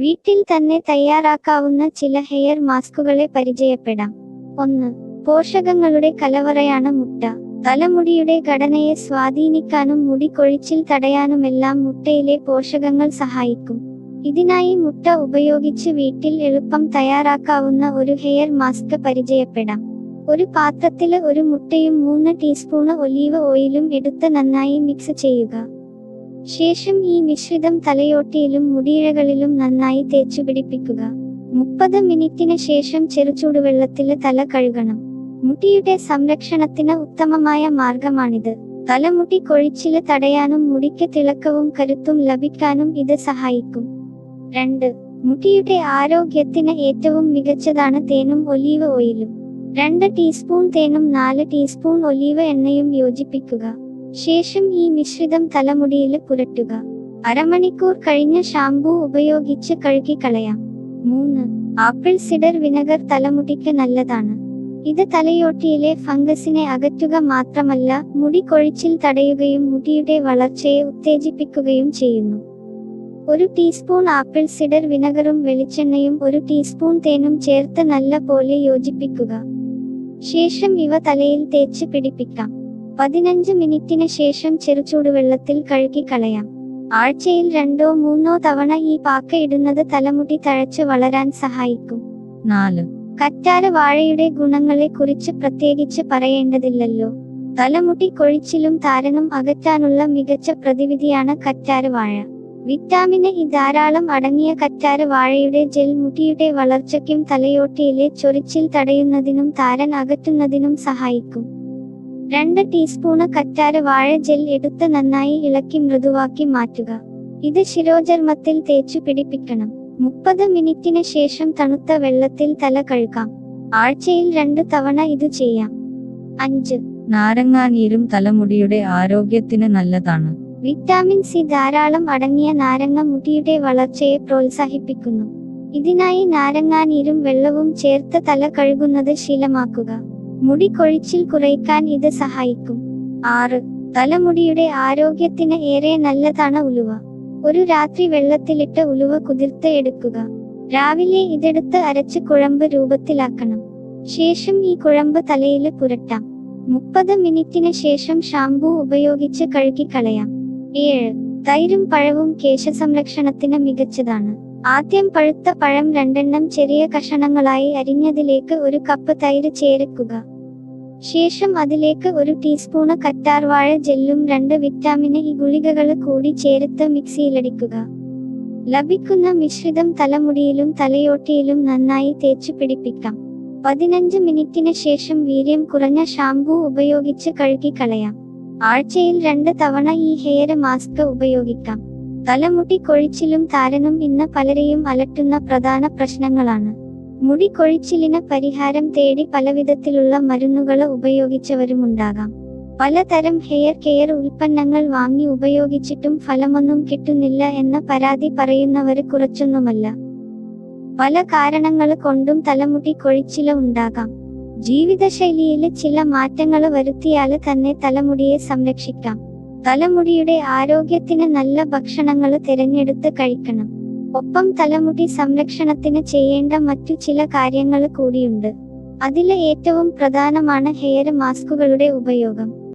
വീട്ടിൽ തന്നെ തയ്യാറാക്കാവുന്ന ചില ഹെയർ മാസ്കുകളെ പരിചയപ്പെടാം. ഒന്ന് പോഷകങ്ങളുടെ കലവറയാണ് മുട്ട. തലമുടിയുടെ ഘടനയെ സ്വാധീനിക്കാനും മുടി കൊഴിച്ചിൽ തടയാനുമെല്ലാം മുട്ടയിലെ പോഷകങ്ങൾ സഹായിക്കും. ഇതിനായി മുട്ട ഉപയോഗിച്ച് വീട്ടിൽ എളുപ്പം തയ്യാറാക്കാവുന്ന ഒരു ഹെയർ മാസ്ക് പരിചയപ്പെടാം. ഒരു പാത്രത്തിൽ ഒരു മുട്ടയും മൂന്ന് ടീസ്പൂണ് ഒലീവ് ഓയിലും എടുത്ത് നന്നായി മിക്സ് ചെയ്യുക. ശേഷം ഈ മിശ്രിതം തലയോട്ടിയിലും മുടിയിഴകളിലും നന്നായി തേച്ചു പിടിപ്പിക്കുക. മുപ്പത് മിനിറ്റിന് ശേഷം ചെറുചൂടുവെള്ളത്തിൽ തല കഴുകണം. മുടിയുടെ സംരക്ഷണത്തിന് ഉത്തമമായ മാർഗമാണിത്. തലമുടി കൊഴിച്ചിൽ തടയാനും മുടിക്ക് തിളക്കവും കരുത്തും ലഭിക്കാനും ഇത് സഹായിക്കും. രണ്ട്. മുടിയുടെ ആരോഗ്യത്തിന് ഏറ്റവും മികച്ചതാണ് തേനും ഒലീവ് ഓയിലും. രണ്ട് ടീസ്പൂൺ തേനും നാല് ടീസ്പൂൺ ഒലീവ് എണ്ണയും യോജിപ്പിക്കുക. ശേഷം ഈ മിശ്രിതം തലമുടിയിൽ പുരട്ടുക. അരമണിക്കൂർ കഴിഞ്ഞ ഷാംപൂ ഉപയോഗിച്ച് കഴുകിക്കളയാം. മൂന്ന്. ആപ്പിൾ സിഡർ വിനെഗർ തലമുടിക്ക് നല്ലതാണ്. ഇത് തലയോട്ടിയിലെ ഫംഗസിനെ അകറ്റുക മാത്രമല്ല മുടി കൊഴിച്ചിൽ തടയുകയും മുടിയുടെ വളർച്ചയെ ഉത്തേജിപ്പിക്കുകയും ചെയ്യുന്നു. ഒരു ടീസ്പൂൺ ആപ്പിൾ സിഡർ വിനെഗറും വെളിച്ചെണ്ണയും ഒരു ടീസ്പൂൺ തേനും ചേർത്ത് നല്ല പോലെ യോജിപ്പിക്കുക. ശേഷം ഇവ തലയിൽ തേച്ച് പിടിപ്പിക്കാം. പതിനഞ്ച് മിനിറ്റിന് ശേഷം ചെറുചൂടുവെള്ളത്തിൽ കഴുകി കളയാം ആഴ്ചയിൽ രണ്ടോ മൂന്നോ തവണ ഈ പാക്ക ഇടുന്നത് തലമുടി തഴച്ച് വളരാൻ സഹായിക്കും. നാല്. കറ്റാര വാഴയുടെ ഗുണങ്ങളെ കുറിച്ച് പ്രത്യേകിച്ച് പറയേണ്ടതില്ലല്ലോ. തലമുടി കൊഴിച്ചിലും താരനും അകറ്റാനുള്ള മികച്ച പ്രതിവിധിയാണ് കറ്റാര വാഴ. വിറ്റാമിന് ഇ ധാരാളം അടങ്ങിയ കറ്റാര വാഴയുടെ ജെൽ മുടിയുടെ വളർച്ചയ്ക്കും തലയോട്ടിയിലെ ചൊറിച്ചിൽ തടയുന്നതിനും താരൻ അകറ്റുന്നതിനും സഹായിക്കും. രണ്ട് ടീസ്പൂണ് കറ്റാര വാഴ ജെൽ എടുത്ത് നന്നായി ഇളക്കി മൃദുവാക്കി മാറ്റുക. ഇത് ശിരോചർമ്മത്തിൽ തേച്ചു പിടിപ്പിക്കണം. മുപ്പത് മിനിറ്റിന് ശേഷം തണുത്ത വെള്ളത്തിൽ തല കഴുകാം. ആഴ്ചയിൽ രണ്ട് തവണ ഇത് ചെയ്യാം. അഞ്ച്. നാരങ്ങാനീരും തലമുടിയുടെ ആരോഗ്യത്തിന് നല്ലതാണ്. വിറ്റാമിൻ സി ധാരാളം അടങ്ങിയ നാരങ്ങ മുടിയുടെ വളർച്ചയെ പ്രോത്സാഹിപ്പിക്കുന്നു. ഇതിനായി നാരങ്ങാനീരും വെള്ളവും ചേർത്ത് തല കഴുകുന്നത് ശീലമാക്കുക. മുടി കൊഴിച്ചിൽ കുറയ്ക്കാൻ ഇത് സഹായിക്കും. ആറ്. തലമുടിയുടെ ആരോഗ്യത്തിന് ഏറെ നല്ലതാണ് ഉലുവ. ഒരു രാത്രി വെള്ളത്തിലിട്ട് ഉലുവ കുതിർത്ത് എടുക്കുക. രാവിലെ ഇതെടുത്ത് അരച്ച് കുഴമ്പ് രൂപത്തിലാക്കണം. ശേഷം ഈ കുഴമ്പ് തലയിൽ പുരട്ടാം. മുപ്പത് മിനിറ്റിന് ശേഷം ഷാംപൂ ഉപയോഗിച്ച് കഴുകിക്കളയാം. ഏഴ്. തൈരും പഴവും കേശസംരക്ഷണത്തിന് മികച്ചതാണ്. ആദ്യം പഴുത്ത പഴം രണ്ടെണ്ണം ചെറിയ കഷണങ്ങളായി അരിഞ്ഞതിലേക്ക് ഒരു കപ്പ് തൈര് ചേർക്കുക. ശേഷം അതിലേക്ക് ഒരു ടീസ്പൂണ് കറ്റാർവാഴ ജെല്ലും രണ്ട് വിറ്റാമിന് ഈ ഗുളികകൾ കൂടി ചേർത്ത് മിക്സിയിലടിക്കുക. ലഭിക്കുന്ന മിശ്രിതം തലമുടിയിലും തലയോട്ടിയിലും നന്നായി തേച്ചു പിടിപ്പിക്കാം. പതിനഞ്ച് മിനിറ്റിന് ശേഷം വീര്യം കുറഞ്ഞ ഷാംപൂ ഉപയോഗിച്ച് കഴുകിക്കളയാം. ആഴ്ചയിൽ രണ്ട് തവണ ഈ ഹെയർ മാസ്ക് ഉപയോഗിക്കാം. തലമുടി കൊഴിച്ചിലും താരനും ഇന്ന് പലരെയും അലട്ടുന്ന പ്രധാന പ്രശ്നങ്ങളാണ്. മുടി കൊഴിച്ചിലിന് പരിഹാരം തേടി പലവിധത്തിലുള്ള മരുന്നുകൾ ഉപയോഗിച്ചവരുമുണ്ടാകാം. പലതരം ഹെയർ കെയർ ഉൽപ്പന്നങ്ങൾ വാങ്ങി ഉപയോഗിച്ചിട്ടും ഫലമൊന്നും കിട്ടുന്നില്ല എന്ന പരാതി പറയുന്നവര് കുറച്ചൊന്നുമല്ല. പല കാരണങ്ങൾ കൊണ്ടും തലമുടി കൊഴിച്ചില ഉണ്ടാകാം. ജീവിതശൈലിയിൽ ചില മാറ്റങ്ങൾ വരുത്തിയാൽ തന്നെ തലമുടിയെ സംരക്ഷിക്കാം. തലമുടിയുടെ ആരോഗ്യത്തിന് നല്ല ഭക്ഷണങ്ങൾ തിരഞ്ഞെടുത്ത് കഴിക്കണം. ഒപ്പം തലമുടി സംരക്ഷണത്തിന് ചെയ്യേണ്ട മറ്റു ചില കാര്യങ്ങൾ കൂടിയുണ്ട്. അതിലെ ഏറ്റവും പ്രധാനമാണ് ഹെയർ മാസ്കുകളുടെ ഉപയോഗം.